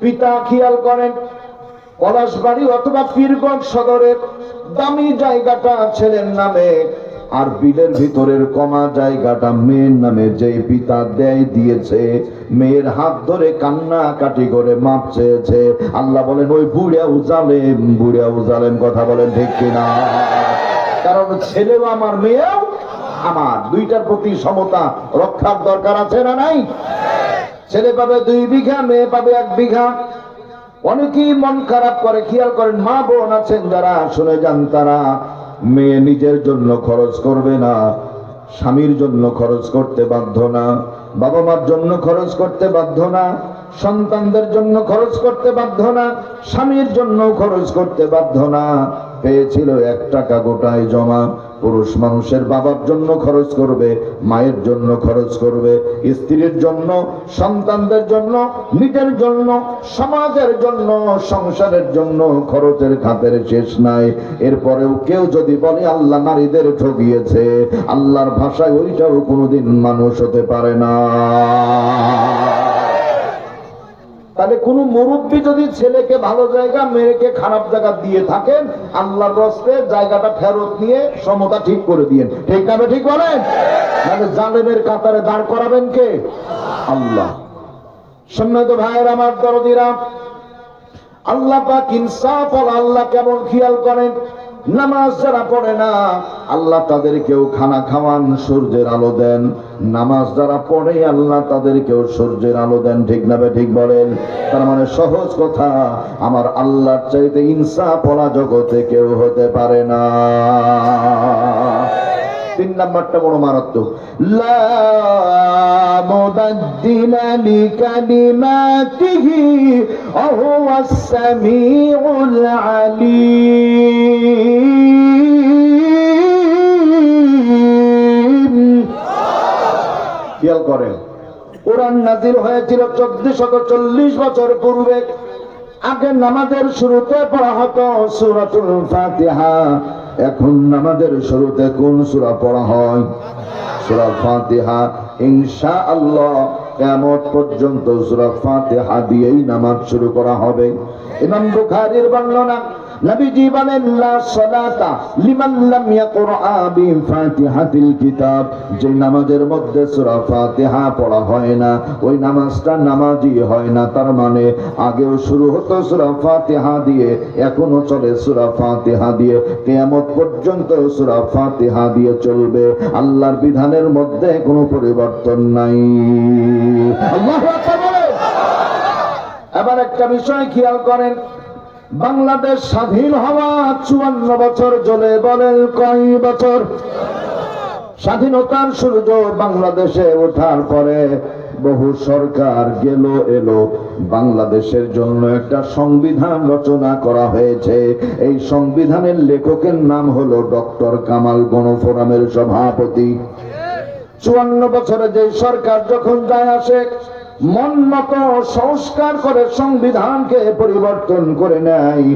পিতা খেয়াল করেন, পলাশবাড়ি অথবা পীরগঞ্জ সদরের দামি জায়গাটা ছেলের নামে, আর বিলের ভিতরের কমা জায়গাটা মেয়ের নামে যে পিতা দেয় দিয়েছে, মেয়ের হাত ধরে কান্না কাটি করে মাপ চেয়েছে। আল্লাহ বলেন, ওই বুড়িয়া উজালেম বুড়িয়া উজালেম, কথা বলেন ঠিক কিনা? কারণ ছেলেও আমার, মেয়েও আমার। দুইটার প্রতি সমতা রক্ষার দরকার আছে না নাই? ছেলে পাবে দুই বিঘা, মেয়ে পাবে এক বিঘা। অনেকেই মন খারাপ করে, খেয়াল করেন, মা বোন আছেন যারা, শুনে যান তারা, মেয়ে নিজের জন্য খরচ করবে না, স্বামীর জন্য খরচ করতে বাধ্য না বাবা মার জন্য খরচ করতে বাধ্য না, সন্তানদের জন্য খরচ করতে বাধ্য না, স্বামীর জন্য খরচ করতে বাধ্য না। পেয়েছিল এক টাকা গোটায় জমা। পুরুষ মানুষের বাবার জন্য খরচ করবে, মায়ের জন্য খরচ করবে, স্ত্রীর জন্য, সন্তানদের জন্য, নিজের জন্য, সমাজের জন্য, সংসারের জন্য খরচের খাতের শেষ নাই। এরপরেও কেউ যদি বলে, আল্লাহ নারীদের ঠকিয়েছে, আল্লাহর ভাষায় ওইটাও কোনোদিন মানুষ হতে পারে না। তাহলে কোন মুরব্বী যদি ছেলেকে ভালো জায়গা, মেয়েকে খারাপ জায়গা দিয়ে থাকেন, আল্লাহর রস্তে জায়গাটা ফেরত নিয়ে সমতা ঠিক করে দিয়েন। ঠিক না ঠিক বলেন? তাহলে জালেমের কাতারে দাঁড় করাবেন কে? আল্লাহ। সম্মানিত ভাইয়ের, আমার দরদিরা, আল্লাহ পাক ইনসাফ আল্লাহ কেমন খেয়াল করেন নামাজ যারা পড়ে না, আল্লাহ তাদেরকেও খানা খাওয়ান, সূর্যের আলো দেন। নামাজ যারা পড়ে, আল্লাহ তাদেরকেও সূর্যের আলো দেন। ঠিক না ঠিক বলেন? তার মানে সহজ কথা, আমার আল্লাহর চাইতে ইনসা পড়া জগতে কেউ হতে পারে না। তিন নাম্বারটা বড় মারাত্মক। খেয়াল করেন, কোরআন নাজিল হয়েছিল চোদ্দশত চল্লিশ বছর পূর্বে। আগে নামাজের শুরুতে পড়া হতো সুরাতুল ফাতিহা। এখন নামাজের শুরুতে কোন সুরা পড়া হয়? সুরা ফাতিহা। ইনশা আল্লাহ কেমন পর্যন্ত সুরা ফাতিহা দিয়েই নামাজ শুরু করা হবে। ইমাম বুখারির বর্ণনা নবীজি বলেন, লা সালাতা লিমান লাম ইয়াকরা বিফাতিহাতিল কিতাব। যে নামাজের মধ্যে সূরা ফাতিহা পড়া হয় না, ওই নামাজটা নামাজই হয় না। তার মানে আগেও শুরু হতো সূরা ফাতিহা দিয়ে, এখনও চলে সূরা ফাতিহা দিয়ে। কিয়ামত পর্যন্ত সূরা ফাতিহা দিয়ে চলবে। আল্লাহর বিধানের মধ্যে কোনো পরিবর্তন নাই। আল্লাহু আকবার। এবার একটা বিষয় খেয়াল করেন। বাংলাদেশ স্বাধীন হওয়া চুয়ান্ন বছর চলে বলেন কয় বছর? স্বাধীনতার সূর্য বাংলাদেশে ওঠার পরে বহু সরকার গেল, এলো। বাংলাদেশের জন্য একটা সংবিধান রচনা করা হয়েছে। এই সংবিধানের লেখকের নাম হলো ডক্টর কামাল গণফোরামের সভাপতি। চুয়ান্ন বছরে যে সরকার যখন যায় আসে মন মতো সংস্কার করে সংবিধানকে পরিবর্তন করে নেয়।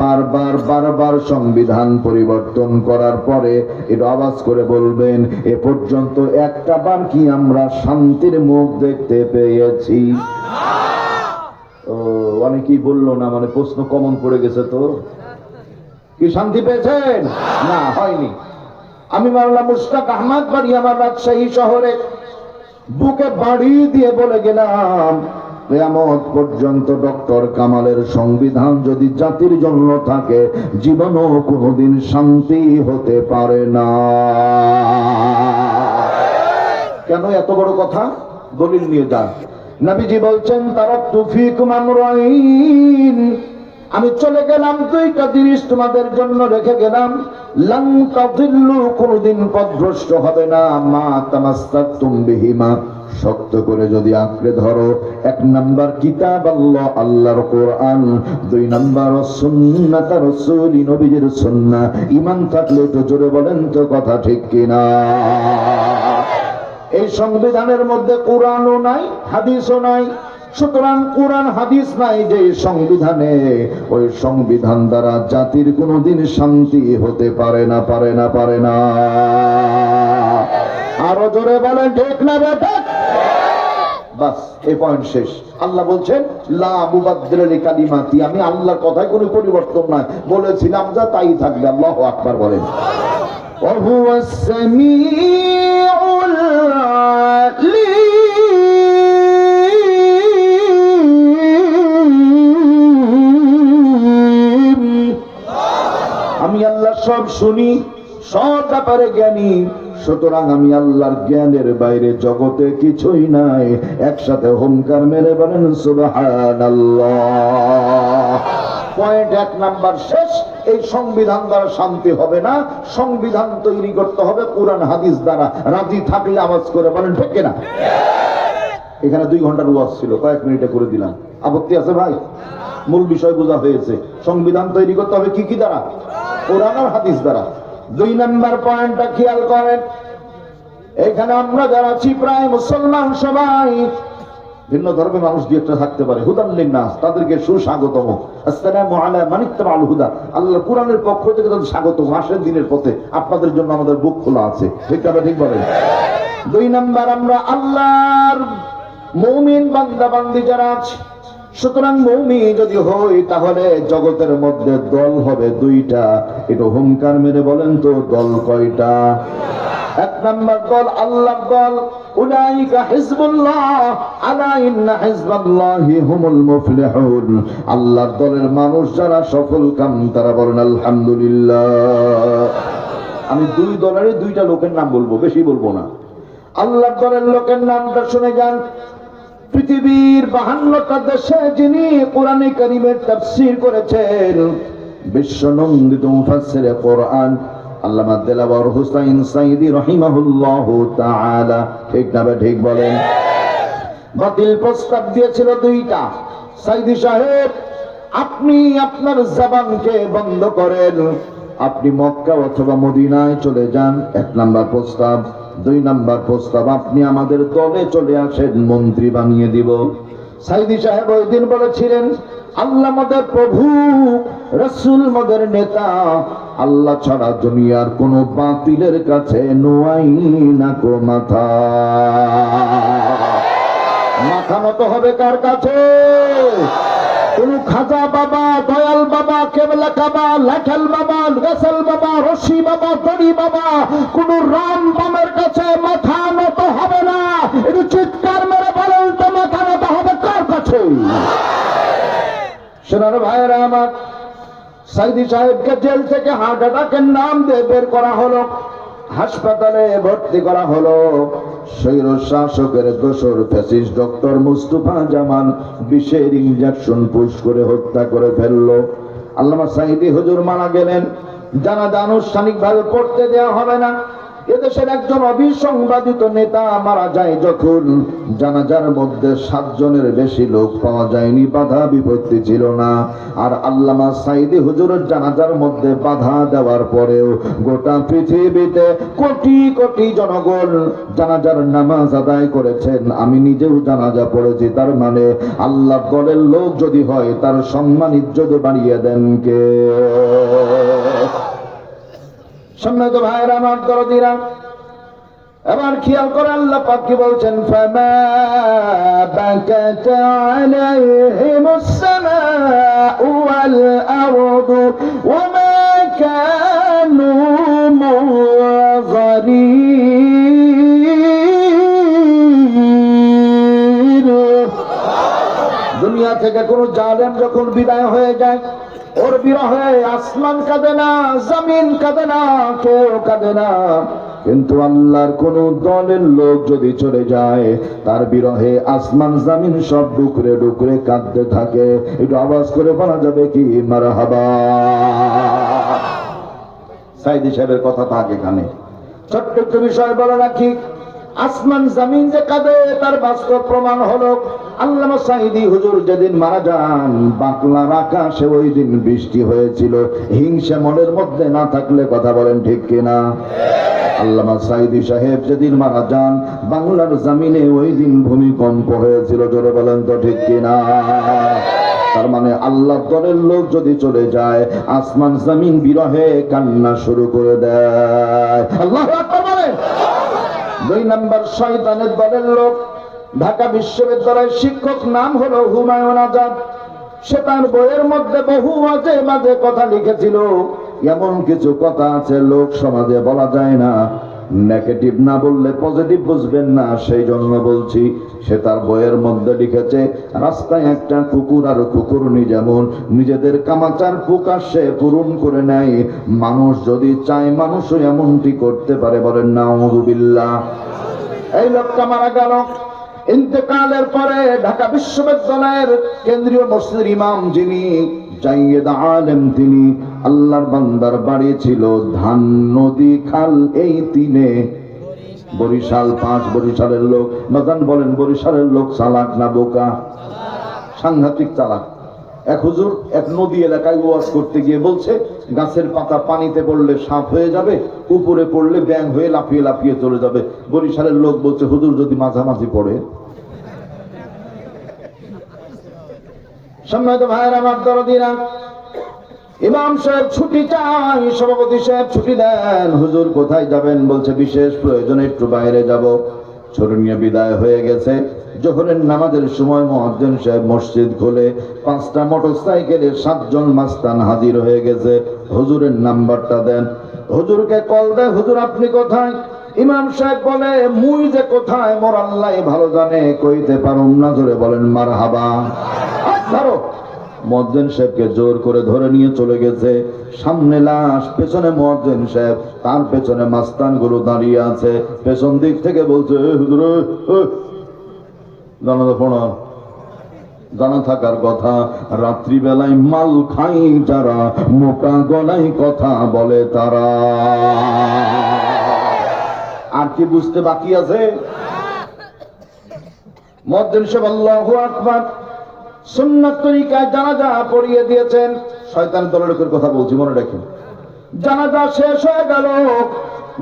বারবার বারবার সংবিধান পরিবর্তন করার পরে এটা আওয়াজ করে বলবেন, এ পর্যন্ত একটা বার কি আমরা শান্তির মুখ দেখতে পেয়েছি? অনেকেই বলল না মানে প্রশ্ন কমন পড়ে গেছে তো। কি শান্তি পেয়েছেন? না, হয়নি। আমি মাওলা মুশতাক আহমদ বাড়ি আমার রাজশাহী শহরে। বুকে বাড়ি দিয়ে বলে গেলাম, কেয়ামত পর্যন্ত ডক্টর কামালের সংবিধান যদি জাতির জন্য থাকে, জীবনও কোনোদিন শান্তি হতে পারে না। কেন এত বড় কথা? দলিল নিয়ে যান। নবীজি বলছেন তারা তুফিক মামরাইন আমি চলে গেলাম দুইটা জিনিস তোমাদের জন্য রেখে গেলাম। লং তাদিল্লু, কোনদিন পথভ্রষ্ট হবে না। মা তামাস্তাতুম বিহিমা, শক্ত করে যদি আঁকড়ে ধরো। এক নাম্বার কিতাব আল্লাহ, আল্লাহর কোরআন। দুই নাম্বার সুন্নাত রাসূল, নবীজির সুন্নাহ ইমান থাকলে তো জোরে বলেন তো, কথা ঠিক কিনা? এই সংবিধানের মধ্যে কোরআনও নাই, হাদিসও নাই। সুতরাং কোরআন, হাদিস নাই যে সংবিধানে। ওই সংবিধান দ্বারা জাতির কোনোদিন শান্তি হতে পারে না পারে না পারে না। আরও জোরে বলে ঢেক না বেটা? বাস, এই পয়েন্ট শেষ। আল্লাহ বলছেন, লা আমি আল্লাহর কথায় কোনো পরিবর্তন নাই। বলেছিলাম যা, তাই থাকবে। আল্লাহ আকবার বলেন। ওয়া শুনি সব ব্যাপারে জ্ঞানী। সুতরাং আমি আল্লাহর জ্ঞানের বাইরে জগতে কিছুই নাই। একসাথে হোমকার মেরে বলেন, সুবহানাল্লাহ। পয়েন্ট এক নাম্বার শেষ, এই সংবিধান দ্বারা শান্তি হবে না। সংবিধান তৈরি করতে হবে কোরআন, হাদিস দ্বারা। রাজি থাকলে আওয়াজ করে বলেন, ঠিক না এখানে দুই ঘণ্টার ওয়াজ ছিল, কয়েক মিনিটে করে দিলাম। আপত্তি আছে ভাই? মূল বিষয় বোঝা হয়েছে। সংবিধান তৈরি করতে হবে কি কি দ্বারা? কোরআন আর হাদিস দ্বারা। দুই নাম্বার পয়েন্টটা খেয়াল করেন। এখানে আমরা যারা আছি, প্রায় মুসলমান সবাই, ভিন্ন ধর্মের মানুষ দিয়ে একটা থাকতে পারে। হুদাল্লিন নাস তাদেরকে সুস্বাগতম। আসসালামু আলা মান আল হুদা। আল্লাহ কোরআনের পক্ষ থেকে তাদের স্বাগত। আসেন দিনের পথে আপনাদের জন্য আমাদের বুক খোলা আছে। ঠিক কথা ঠিক বলেন? দুই নাম্বার, আমরা আল্লাহর মৌমিন বান্দা বান্দি যারা আছে সুতরাং মৌমি যদি হই তাহলে জগতের মধ্যে দল হবে দুইটা। একটু হুঙ্কার মেরে বলেন তো, দল কয়টা? এক নাম্বার দল, আল্লাহর দল। উলাইকা হিজবুল্লাহ, আলা ইন্না হিজবাল্লাহি হুমুল মুফলিহুন। আল্লাহর দলের মানুষ যারা সফল কাম, তারা বলেন, আলহামদুলিল্লাহ। আমি দুই দলেরই দুইটা লোকের নাম বলব, বেশি বলব না। আল্লাহর দলের লোকের নামটা শুনে যান। পৃথিবীর বাহান্নটা দেশে যিনি কোরআনে করিমের তাফসীর করেছেন বিশ্ব নন্দিত মুফাসসিরে কোরআন আল্লামা দেলাওয়ার হুসাইন সাইদি রাহিমাহুল্লাহু তাআলা, ঠিক না ঠিক বলেন? বাতিল প্রস্তাব দিয়েছিল দুইটা। সাইদি সাহেব, আপনি আপনার জবানকে বন্ধ করেন। আপনি মক্কা অথবা মদিনায় চলে যান, এক নাম্বার প্রস্তাব। দুই নাম্বার প্রস্তাব, আপনি আমাদের দলে চলে আসেন, মন্ত্রী বানিয়ে দিব। সাইদি সাহেব ওই দিন বলেছিলেন, আল্লাহ মদের প্রভু, রসুল মদের নেতা, আল্লাহ ছাড়া দুনিয়ার কোন বাতিলের কাছে নোয়াই না কো মাথা। মাথা মতো হবে কার কাছে? কোন খাজা বাবা, দয়াল বাবা, কেবলা কাবা, লাঠাল বাবা গেসাল বাবা, রশি বাবা, দড়ি বাবা, কোন রাম বামের কাছে মাথা নত হবে না। একটু চিৎকার মেরে বলেন তো, মাথা নত হবে কার কাছে? সেনার ভাইয়েরা আমার, সাইদি সাহেবকে জেল থেকে হার্ট অ্যাটাকের নাম দিয়ে বের করা হলো, হাসপাতালে ভর্তি করা হলো। শৈর শাসকের দোসর ফ্যাসিস ডক্টর মুস্তফা জামান বিষের ইঞ্জেকশন পুশ করে হত্যা করে ফেলল। আল্লামা সাইদি হুজুর মারা গেলেন। জানাজা আনুষ্ঠানিক ভাবে পড়তে দেওয়া হবে না। এদেশের একজন অবিসংবাদিত নেতা মারা যায় যখন জানাজার মধ্যে সাতজনের বেশি লোক পাওয়া যায়নি, বাধা বিপত্তি ছিল না। আর আল্লামা সাইদি হুজুরের জানাজার মধ্যে বাধা দেওয়ার পরেও গোটা পৃথিবীতে কোটি কোটি জনগণ জানাজার নামাজ আদায় করেছেন। আমি নিজেও জানাজা পড়েছি, তার মানে আল্লাহ দলের লোক যদি হয়, তার সম্মান ইজ্জত বাড়িয়ে দেন কে? সম্মানিত ভাইয়েরা, আমার দরদিরা, এবার খেয়াল করে আল্লাহ পাক কি বলছেন? দুনিয়া থেকে কোন জালেম যখন বিদায় হয়ে যায় ওর বিরহে আসমান কাঁদে না, জমিন কাঁদে না কেউ কাঁদে না। কিন্তু আল্লাহর কোন দলের লোক যদি চলে যায়, তার বিরহে আসমান, জামিন সব ডুকরে ডুকরে কাঁদতে থাকে। একটু আওয়াজ করে বলা যাবে কি? মারা হাবা সাইদি সাহেবের কথা থাকে এখানে ছোট্ট একটু বিষয় বলে রাখি। আসমান জামিন যে কাঁদে, তার বাস্তব প্রমাণ হলো আল্লামা সাইদি হুজুর যেদিন মারা যান, বাংলার আকাশে ওই দিন বৃষ্টি হয়েছিল। হিংসা মনের মধ্যে না থাকলে কথা বলেন ঠিক কিনা? আল্লামা সাইদি সাহেব যেদিন মারা যান, বাংলার জামিনে ওই দিন ভূমিকম্প হয়েছিল, জোরে বলেন তো ঠিক কিনা? তার মানে আল্লাহ দলের লোক যদি চলে যায়, আসমান জামিন বিরহে কান্না শুরু করে দেয়। আল্লাহ দুই নাম্বার শয়তানের দলের লোক। ঢাকা বিশ্ববিদ্যালয়ের শিক্ষক নাম হলো হুমায়ুন আজাদ। সে তার বইয়ের মধ্যে বহু মাঝে মাঝে কথা লিখেছিল। এমন কিছু কথা আছে, লোক সমাজে বলা যায় না। নেগেটিভ না বললে পজিটিভ বুঝবেন না, সেই জন্য বলছি, সে তার বইয়ের মধ্যে লিখেছে, রাস্তায় একটা কুকুর আর কুকুরনি যেমন, নিজেদের কামাচার প্রকাশ্যে পূরণ করে নেয়। মানুষ যদি চায় মানুষও এমনটি করতে পারে, বলেন না এই লোকটা মারা গেল। ইন্তেকালের পরে ঢাকা বিশ্ববিদ্যালয়ের কেন্দ্রীয় মসজিদের ইমাম যিনি জাইয়েদ আলেম তিনি আল্লাহর বান্দার বাড়ি ছিল ধান নদী খাল এই তিনে। বরিশাল পাঁচ বরিশালের লোক। নদান বলেন, বরিশালের লোক চালাক না বোকা? সাংঘাতিক চালাক। এক হুজুর এক নদী এলাকায় ওয়াজ করতে গিয়ে বলছে, গাছের পাতা পানিতে পড়লে সাপ হয়ে যাবে, উপরে পড়লে ব্যাং হয়ে লাফিয়ে লাফিয়ে চলে যাবে। বরিশালের লোক বলছে, হুজুর যদি মাঝামাঝি পড়ে সম্মানিত ভাইয়ের, আমার দরদিরা, ইমাম সাহেব ছুটি চাই, সভাপতি সাহেব ছুটি দেন, হুজুর কোথায় যাবেন বলছে, বিশেষ প্রয়োজনে একটু বাইরে যাব। ছোট নিয়ে বিদায় হয়ে গেছে। জোহরের নামাজের সময় মহাজন সাহেব মসজিদ খোলে, পাঁচটা মোটর সাইকেলে সাতজন মাস্তান হাজির হয়ে গেছে। হুজুরের নাম্বারটা দেন। হুজুরকে কল দেয়, হুজুর, আপনি কোথায়? ইমাম সাহেব বলে মুই যে কোথায় মোর আল্লাহ ভালো জানে কইতে পারুম না। ধরে বলেন মার হাবা ধরো মজ্জেন সাহেবকে জোর করে ধরে নিয়ে চলে গেছে। সামনে লাশ পেছনে মজ্জেন সাহেব তার পেছনে মাস্তানগুলো দাঁড়িয়ে আছে। পেছন দিক থেকে বলছে "এ হুজুর এ, এ, জানো থাকার কথা রাত্রিবেলায় মাল খাই যারা মোটা গলায় কথা বলে তারা। কি বুঝতে বাকি আছে? তরিকায় পড়িয়ে দিয়েছেন। শয়তান দলের কথা বলছি, মনে রাখেন। জানাজা শেষ হয়ে গেল।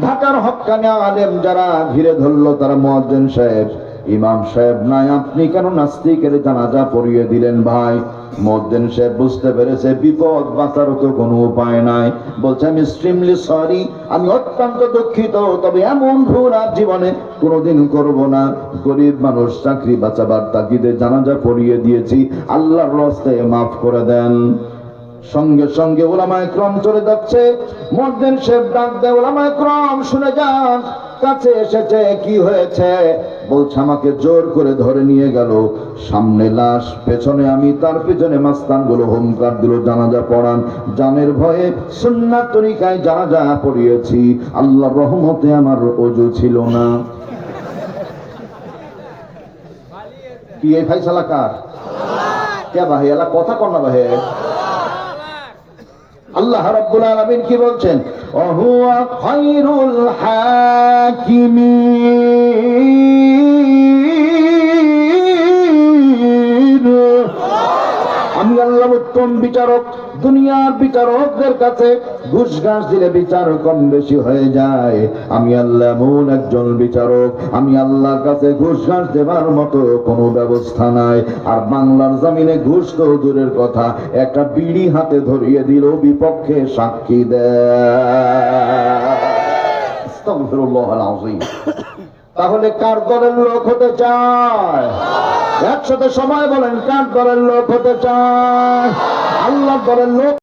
ঢাকার হক্কানে আলেম যারা ঘিরে ধরলো, তারা মুয়াজ্জিন সাহেব, ইমাম সাহেব নাই। আপনি কেন নাস্তিকের জানাজা পড়িয়ে দিলেন ভাই? মুয়াজ্জিন সাহেব বুঝতে পেরেছে, বিপদ বাঁচারও তো কোনো উপায় নাই। বলছে, আমি এক্সট্রিমলি সরি আমি অত্যন্ত দুঃখিত, তবে এমন ভুল আর জীবনে কোনোদিন করব না। গরিব মানুষ, চাকরি বাঁচাবার তাগিদে জানাজা পড়িয়ে দিয়েছি। আল্লাহর রাস্তায় মাফ করে দেন। সঙ্গে সঙ্গে ওলামায় ক্রম চলে যাচ্ছে। মর্দেন শেখ ডাক দেয়, ওলামায় ক্রম শুনে যান। কাছে এসেছে, কি হয়েছে? বলছে, আমাকে জোর করে ধরে নিয়ে গেল। সামনে লাশ, পেছনে আমি, তার পেছনে মাস্তানগুলো হোমকার দিল জানাজা পড়ান। জানের ভয়ে সুন্নাত তরিকায় জানাজা পড়িয়েছি। আল্লাহ রহমতে আমার অজু ছিল না। কি এই ফাইসালা কার? কে ভাই এলা কথা না ভাই আল্লাহ রাব্বুল আলামিন কি বলছেন? ওহুয়া خير الحاكمين. আমি আল্লাহ উত্তম বিচারক। দুনিয়ার বিচারকদের কাছে ঘুষ ঘাস দিলে বিচার কম বেশি হয়ে যায়। আমি আল্লাহ এমন একজন বিচারক, আমি আল্লাহর কাছে ঘুষ ঘাস দেবার মতো কোনো ব্যবস্থা নাই। আর বাংলার জমিনে ঘুষ তো দূরের কথা, একটা বিড়ি হাতে ধরিয়ে দিল, বিপক্ষে সাক্ষী দেয়। তাহলে কার দলের লোক হতে চায়? একসাথে সময় বলেন, কার দলের লোক হতে চায়? আল্লাহ দলের লোক